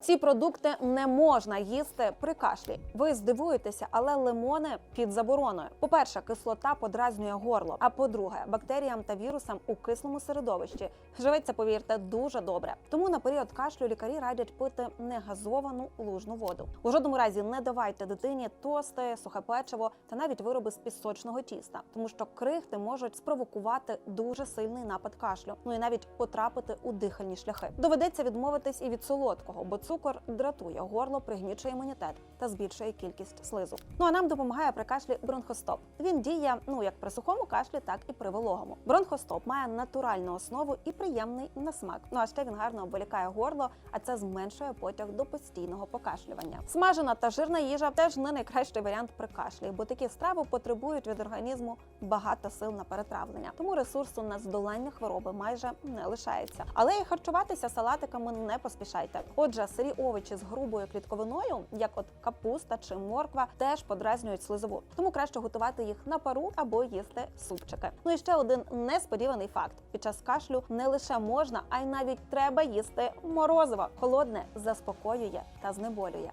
Ці продукти не можна їсти при кашлі. Ви здивуєтеся, але лимони під забороною. По-перше, кислота подразнює горло. А по-друге, бактеріям та вірусам у кислому середовищі живеться, повірте, дуже добре. Тому на період кашлю лікарі радять пити негазовану лужну воду. У жодному разі не давайте дитині тости, сухе печиво та навіть вироби з пісочного тіста, тому що крихти можуть спровокувати дуже сильний напад кашлю, ну і навіть потрапити у дихальні шляхи. Доведеться відмовитись і від солодкого, бо цукор дратує горло, пригнічує імунітет та збільшує кількість слизу. Ну а нам допомагає при кашлі бронхостоп. Він діє ну як при сухому кашлі, так і при вологому. Бронхостоп має натуральну основу і приємний на смак. Ну а ще він гарно обволікає горло, а це зменшує потяг до постійного покашлювання. Смажена та жирна їжа теж не найкращий варіант при кашлі, бо такі страви потребують від організму багато сил на перетравлення. Тому ресурсу на здолання хвороби майже не лишається. Але і харчуватися салатиками не поспішайте. Отже, сирі овочі з грубою клітковиною, як от капуста чи морква, теж подразнюють слизову. Тому краще готувати їх на пару або їсти супчики. Ну і ще один несподіваний факт: під час кашлю не лише можна, а й навіть треба їсти морозиво. Холодне заспокоює та знеболює.